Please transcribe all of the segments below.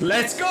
Let's go!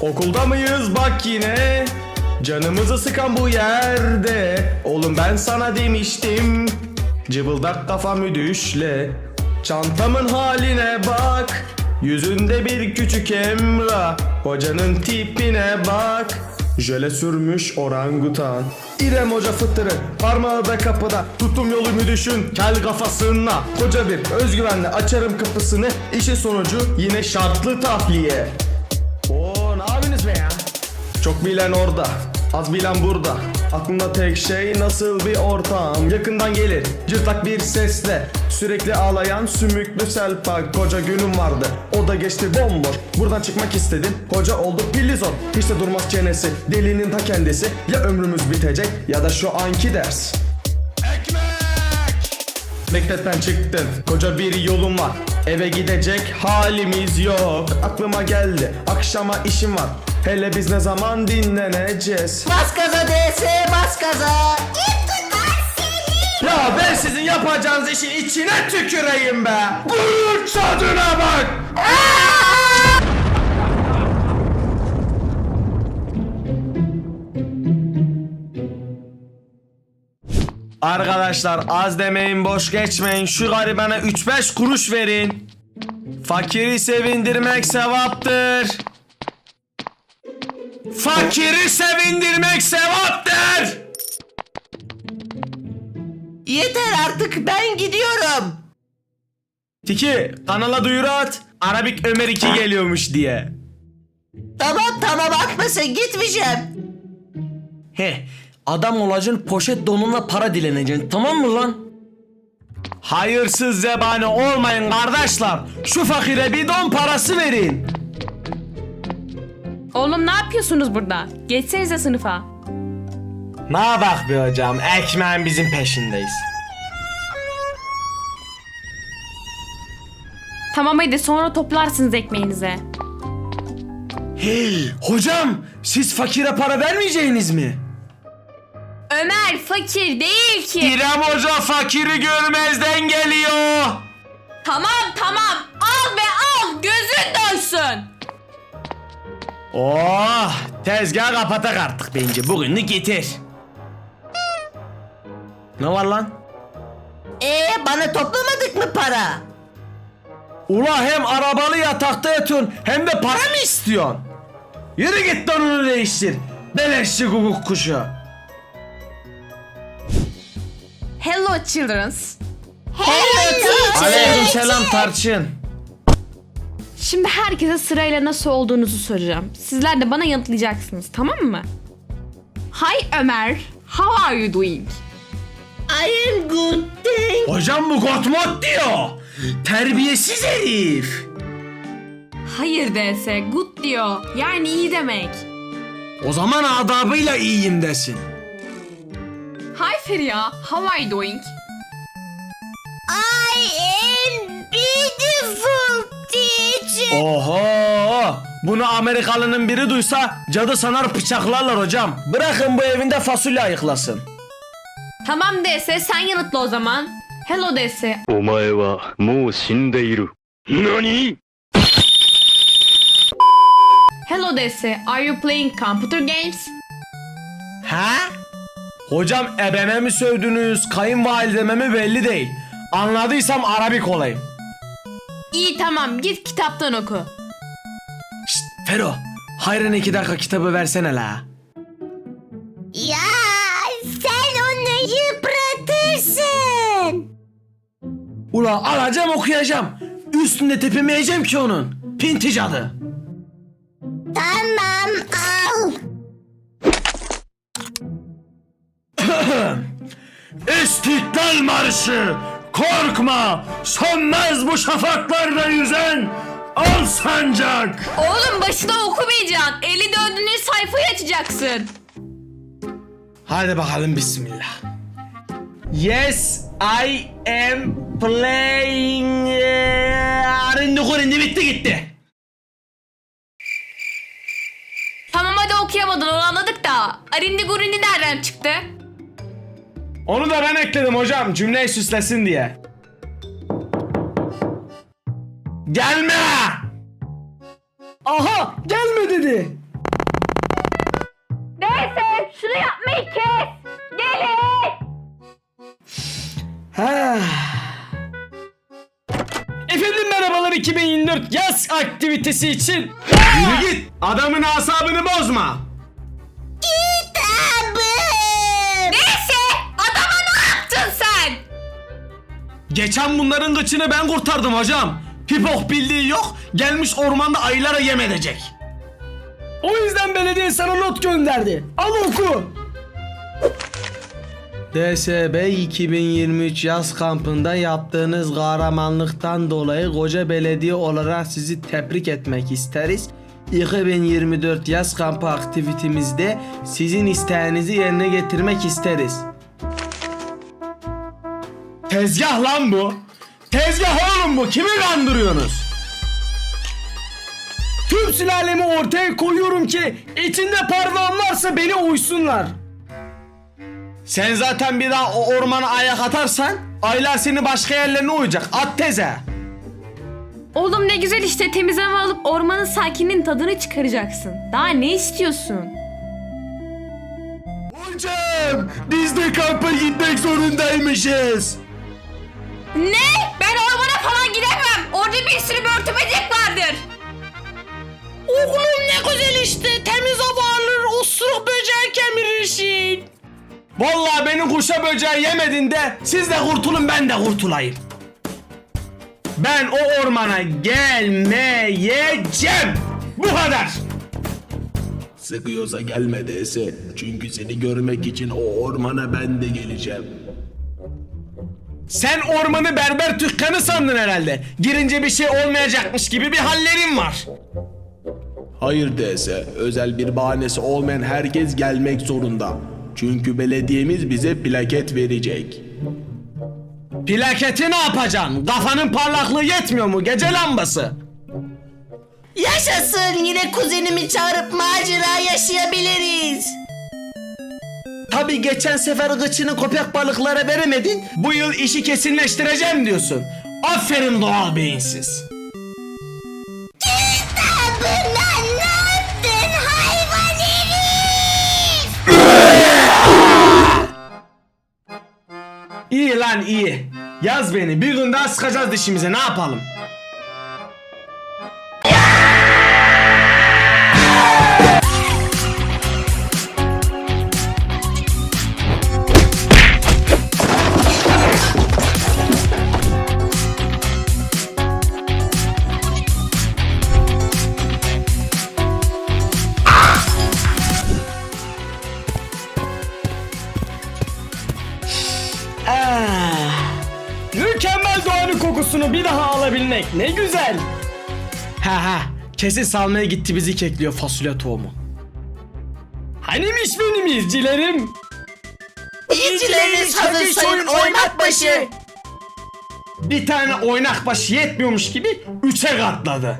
Okulda mıyız? Bak yine. Canımızı sıkan bu yerde. Oğlum ben sana demiştim. Cıbıldak kafamı düşle Çantamın haline bak. Yüzünde bir küçük emra Hocanın tipine bak Jöle sürmüş orangutan İrem hoca fıttırı Parmağı da kapıda Tutum yolumu düşün Kel kafasına Koca bir özgüvenle açarım kapısını İşin sonucu yine şartlı tahliye Oo ne yapıyorsunuz be ya? Çok bilen orada, az bilen burada. Aklımda tek şey nasıl bir ortam? Yakından gelir cırtlak bir sesle. Sürekli ağlayan sümüklü selpak Koca günüm vardı. O da geçti bomboş Buradan çıkmak istedim. Koca oldu pillizon Hiç de durmaz çenesi. Delinin ta kendisi Ya ömrümüz bitecek ya da şu anki ders. Ekmek! Mektepten çıktın koca bir yolum var. Eve gidecek halimiz yok. Aklıma geldi akşama işim var Hele biz ne zaman dinleneceğiz? Bas gaza DS bas gaza. Ya ben sizin yapacağınız işin içine tüküreyim be. Buyur tadına bak. Arkadaşlar az demeyin boş geçmeyin. Şu garibana 3-5 kuruş verin. Fakiri sevindirmek sevaptır Fakiri sevindirmek sevaptır Yeter artık ben gidiyorum. Tiki kanala duyuru at Arabik Ömer 2 geliyormuş diye Tamam tamam atmasın gitmeyeceğim. He, adam olacaksın poşet donunla para dileneceksin tamam mı lan? Hayırsız zebani olmayın kardeşler Şu fakire bir don parası verin Oğlum ne yapıyorsunuz burada? Geçsenize sınıfa. Ne bak be hocam ekmeğin bizim peşindeyiz Tamam hadi sonra toplarsınız ekmeğinize. Hey hocam siz fakire para vermeyeceğiniz mi? Ömer fakir değil ki. İrem hoca fakiri görmezden geliyor Tamam tamam al be Oh tezgahı kapatak artık bence bugünlük getir Ne var lan? Ee bana toplamadık mı para? Ula hem arabalı yatakta yatıyorsun hem de para mı istiyorsun? Yürü git donunu değiştir. Beleşçi guguk kuşu. Hello childrens. Aleyküm selam tarçın. Şimdi herkese sırayla nasıl olduğunuzu soracağım. Sizler de bana yanıtlayacaksınız tamam mı? Hi Ömer. How are you doing? I am good thank Hocam bu gotmot diyor. Terbiyesiz herif. Hayır DS good diyor. Yani iyi demek. O zaman adabıyla iyiyim desin. Hi Feriha. How are you doing? I am beautiful teacher. Oho! Bunu Amerikalının biri duysa cadı sanar bıçaklarlar hocam. Bırakın bu evinde fasulye ayıklasın. Tamam DS sen yanıtla o zaman. Hello DS. お前はもう死んでいる。何 Hello DS. Are you playing computer games? Ha? Hocam ebeme mi sövdünüz, kayınvalideme mi belli değil. Anladıysam Arabik olayım. İyi tamam git kitaptan oku. Şşt Fero, hayrına iki dakika kitabı versene la. Ya sen onu yıpratırsın. Ula alacağım okuyacağım. Üstünde tepemeyeceğim ki onun. Pinti cadı. Tamam al. İstiklal Marşı! Korkma! Sönmez bu şafaklarda yüzen! Al sancak! Oğlum başına okumayacaksın. Eli döndüğünüz sayfayı açacaksın. Hadi bakalım bismillah. Yes, I am playing... Arindi kurindi bitti gitti. Tamam hadi okuyamadın onu anladık da. Arindi gurindi nereden çıktı? Onu da ben ekledim hocam cümleyi süslesin diye. Gelme! Aha gelme dedi. Neyse şunu yapmayı kes. Gelin. Ha. Efendim merhabalar 2024 yaz aktivitesi için. Yürü git adamın asabını bozma. Geçen bunların gıçını ben kurtardım hocam. Pipok bildiği yok gelmiş ormanda ayılara yem edecek. O yüzden belediye sana not gönderdi. Al oku. DSB 2023 yaz kampında yaptığınız kahramanlıktan dolayı Koca Belediye olarak sizi tebrik etmek isteriz. 2024 yaz kampı aktivitemizde sizin isteğinizi yerine getirmek isteriz. Tezgah lan bu. Tezgah oğlum bu. Kimi kandırıyorsunuz? Tüm sülalemi ortaya koyuyorum ki içinde parmağım varsa beni uysunlar. Sen zaten bir daha o ormana ayak atarsan aylar seni başka yerlerine uyacak. At teze. Oğlum ne güzel işte temiz hava alıp ormanın sakinliğin tadını çıkaracaksın. Daha ne istiyorsun? Hocam biz de kampa gitmek zorundaymışız. Ne? Ben ormana falan gidemem. Orada bir sürü börtü böcek vardır. Oğlum ne güzel işte temiz hava alır osuruk böceği kemirirsin. Vallahi beni kuşa böceği yemedin de siz de kurtulun ben de kurtulayım. Ben o ormana gelmeyeceğim. Bu kadar. Sıkıyorsa gelme dese. Çünkü seni görmek için o ormana ben de geleceğim. Sen ormanı berber dükkanı sandın herhalde. Girince bir şey olmayacakmış gibi bir hallerin var. Hayır dese. Özel bir bahanesi olmayan herkes gelmek zorunda. Çünkü belediyemiz bize plaket verecek. Plaketi ne yapacaksın? Kafanın parlaklığı yetmiyor mu? Gece lambası. Yaşasın yine kuzenimi çağırıp macera yaşayabiliriz. Tabi geçen sefer gıçını köpek balıklara veremedin. Bu yıl işi kesinleştireceğim diyorsun. Aferin doğal beyinsiz. İyi lan iyi. Yaz beni. Bir gün daha sıkacağız dişimize. Ne yapalım? Alabilmek ne güzel. Ha ha. Kesin salmaya gitti bizi kekliyor fasulye tohumu. Hanimiş benim izcilerim. İzcileriniz hazır sayın oymak başı. Bir tane oynak başı yetmiyormuş gibi üçe katladı.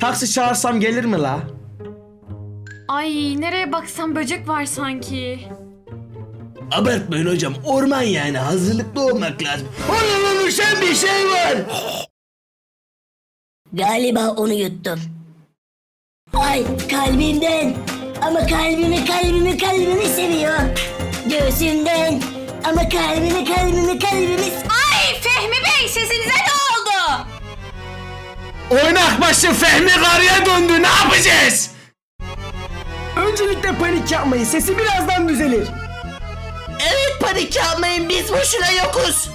Taksi çağırsam gelir mi la? Ay nereye baksam böcek var sanki. Abartmayın hocam. Orman yani. Hazırlıklı olmak lazım. Oğlum sen bir şey var. Galiba onu yuttum. Ay kalbimden ama kalbimi kalbimi kalbimi seviyor. Göğsümden ama kalbimi kalbimi kalbimi Ay Fehmi Bey sesinize ne oldu? Oynak başı Fehmi karıya döndü. Ne yapacağız? Öncelikle panik yapmayın sesi birazdan düzelir. Evet panik yapmayın biz boşuna yokuz.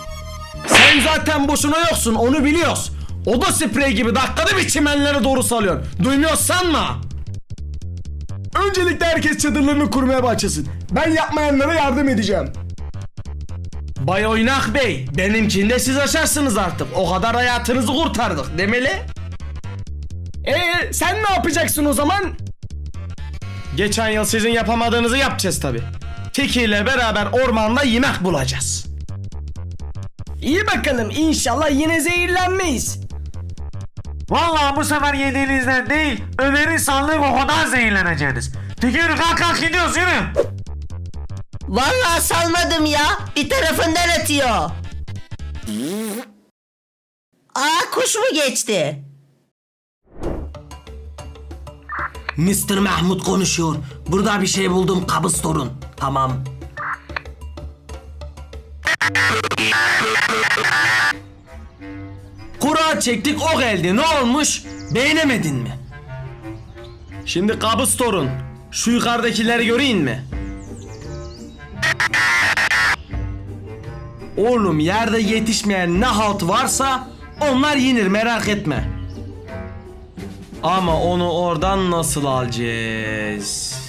Sen zaten boşuna yoksun onu biliyoruz. Oda sprey gibi dakikada bir çimenlere doğru salıyorsun. Duymuyor sanma. Öncelikle herkes çadırlarını kurmaya başlasın. Ben yapmayanlara yardım edeceğim. Bay Oynak Bey, benimkinde siz aşarsınız artık. O kadar hayatınızı kurtardık demeli. Ee sen ne yapacaksın o zaman? Geçen yıl sizin yapamadığınızı yapacağız tabi. Tiki ile beraber ormanda yemek bulacağız. İyi bakalım inşallah yine zehirlenmeyiz. Vallahi bu sefer yediğinizden değil, Ömer'in sandığı kokudan zehirleneceksiniz. Peki yürü kalk kalk gidiyoruz yürü. Vallahi salmadım ya. Bir tarafından atıyor. Aa kuş mu geçti? Mr. Mahmut konuşuyor. Burada bir şey buldum kabız torun. Tamam. Kura çektik o geldi. Ne olmuş? Beğenemedin mi? Şimdi kabız torun. Şu yukarıdakileri göreyim mi? Oğlum yerde yetişmeyen ne halt varsa onlar yenir merak etme. Ama onu oradan nasıl alacağız?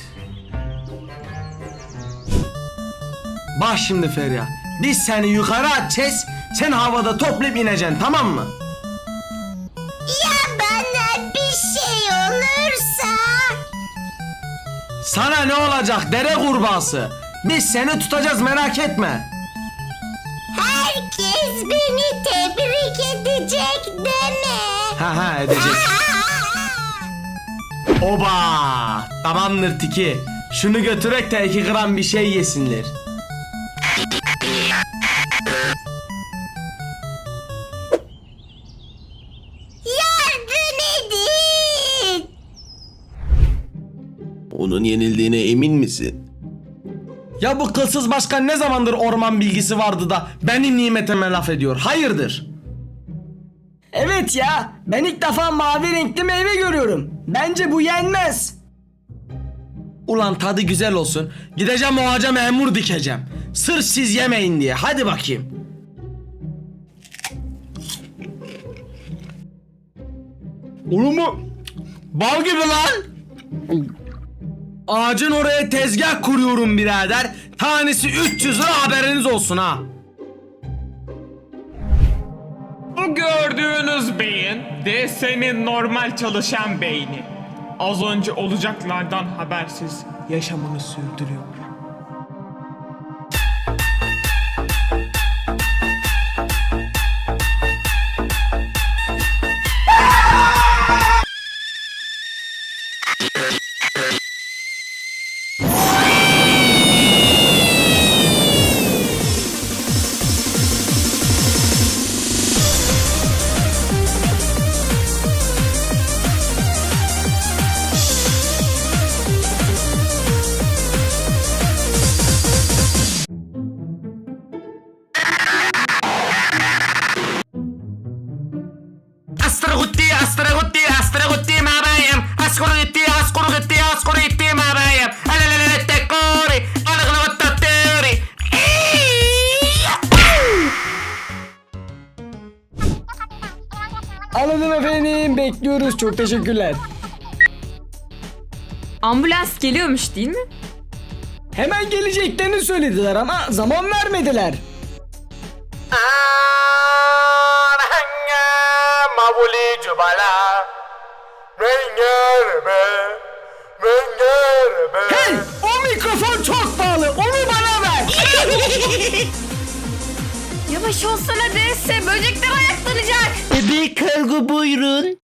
Bak şimdi Feriha. Biz seni yukarı atacağız. Sen havada toplayıp ineceksin tamam mı? Sana ne olacak dere kurbağası? Biz seni tutacağız merak etme. Herkes beni tebrik edecek deme. Ha ha edecek. Oba! Tamamdır Tiki. Şunu götürek de iki gram bir şey yesinler. Yenildiğine emin misin? Ya bu kılsız başkan ne zamandır orman bilgisi vardı da benim nimetime laf ediyor? Hayırdır? Evet ya, ben ilk defa mavi renkli meyve görüyorum. Bence bu yenmez. Ulan tadı güzel olsun. Gideceğim o ağaca memur dikeceğim. Sırf siz yemeyin diye. Hadi bakayım. Olur mu? Bal gibi lan. Ağacın oraya tezgah kuruyorum birader. Tanesi 300 lira haberiniz olsun ha. Bu gördüğünüz beyin DS'nin normal çalışan beyni. Az önce olacaklardan habersiz yaşamını sürdürüyor. Çok teşekkürler. Ambulans geliyormuş değil mi? Hemen geleceklerini söylediler ama zaman vermediler. Hey, o mikrofon çok pahalı. Onu bana ver. Yavaş olsana DS böcekler ayaklanacak. Bir kargo buyurun.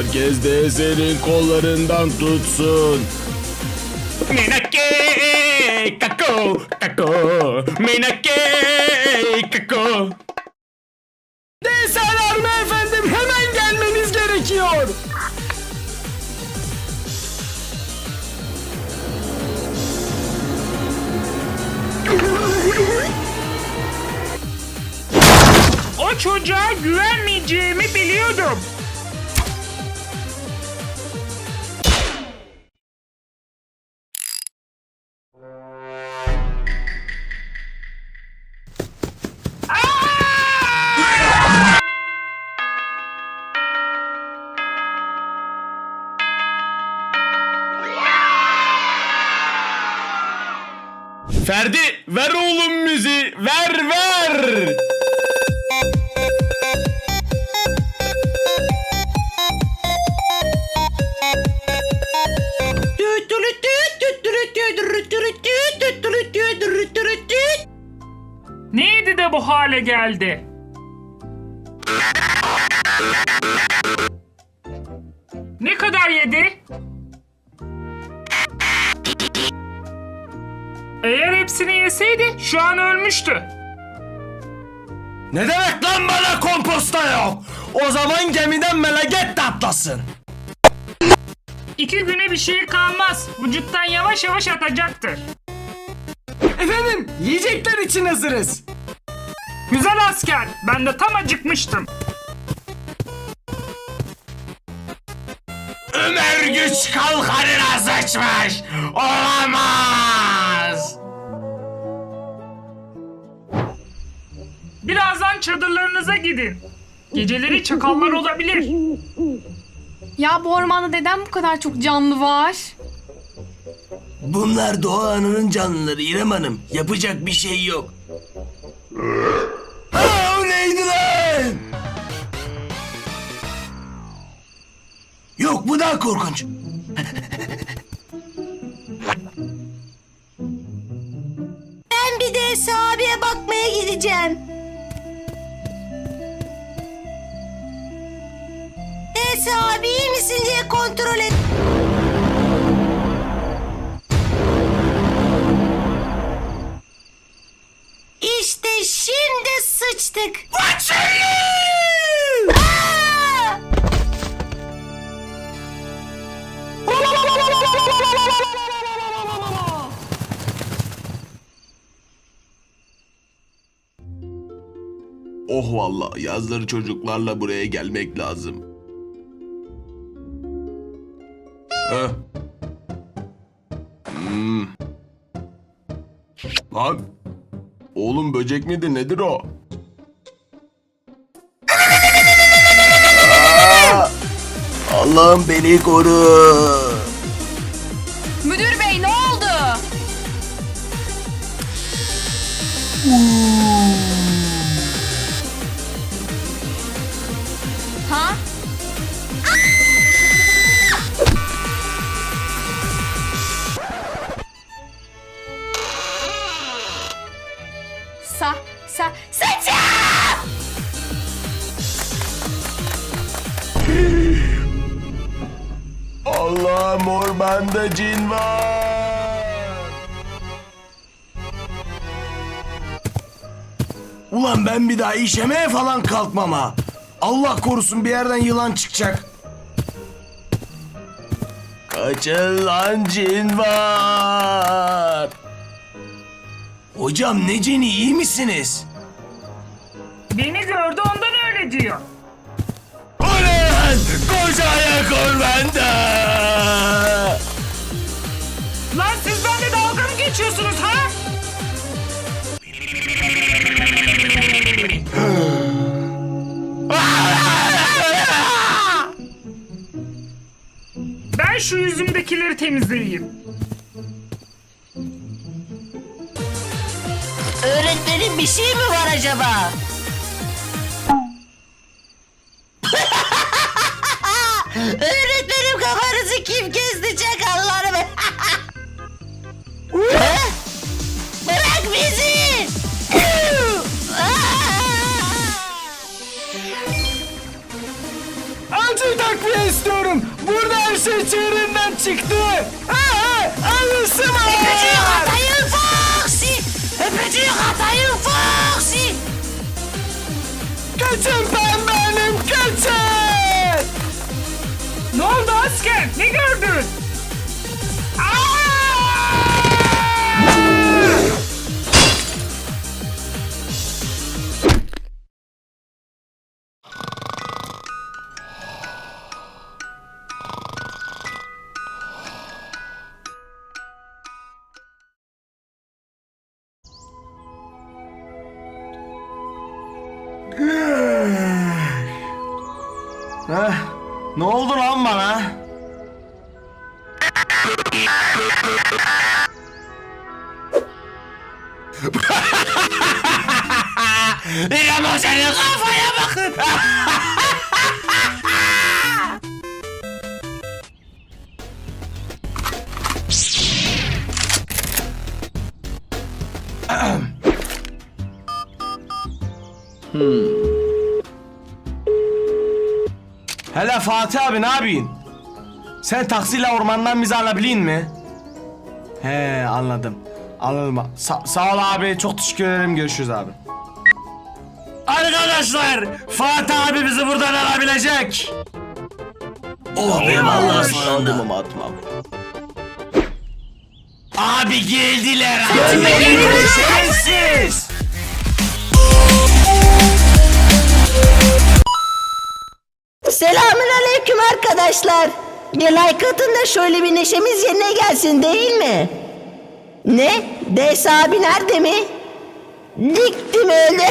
Herkes DS'nin kollarından tutsun. Minake, kako, kako. Minake, kako. DS alarmı efendim, hemen gelmeniz gerekiyor. O çocuğa güvenmeyeceğimi biliyordum. Hale geldi. Ne kadar yedi? Eğer hepsini yeseydi şu an ölmüştü. Ne demek lan bana komposta yok? O zaman gemiden meleget de atlasın. İki güne bir şey kalmaz. Vücuttan yavaş yavaş atacaktır. Efendim yiyecekler için hazırız. Güzel asker. Ben de tam acıkmıştım. Ömer güç kalkanına sıçmış. Olamaz. Birazdan çadırlarınıza gidin. Geceleri çakallar olabilir. Ya bu ormanda neden bu kadar çok canlı var? Bunlar doğa anının canlıları İrem Hanım. Yapacak bir şey yok. Yok bu daha korkunç. Ben bir de abiye bakmaya gideceğim. Esa abi iyi misin diye kontrol et. İşte şimdi sıçtık. Aa! Oh valla yazları çocuklarla buraya gelmek lazım. Heh. Hmm. Lan. Oğlum böcek midir nedir o? Allah'ım beni koru. Allah'ım ormanda cin var. Ulan ben bir daha işemeye falan kalkmam ha. Allah korusun bir yerden yılan çıkacak. Kaçın lan cin var. Hocam ne cini iyi misiniz? Beni gördü ondan öyle diyor. Ulan kocaya kor bende. Lan siz benimle dalga mı geçiyorsunuz ha? Ben şu yüzümdekileri temizleyeyim. Öğretmenim bir şey mi var acaba? Öğretmenim kafanızı kim kesti çakallarım? Ha? Bırak bizi! Acil takviye istiyorum. Burada her şey çığırından çıktı. Aa, anlasın Öpücük atayım Foxy! Öpücük atayım Foxy! Kaçın İrem senin kafaya bakın. Hele Fatih abi ne yapıyorsun? Sen taksiyle ormandan bizi alabilin mi? He anladım. Anladım. Sa- sağ ol abi çok teşekkür ederim görüşürüz abi. Arkadaşlar Fatih abi bizi buradan alabilecek. Oh be vallahi sonunda. Atmam. Abi geldiler abi. Şerefsiz. Selamün aleyküm arkadaşlar. Bir like atın da şöyle bir neşemiz yerine gelsin değil mi? Ne? DS abi nerede mi? Diktim öyle.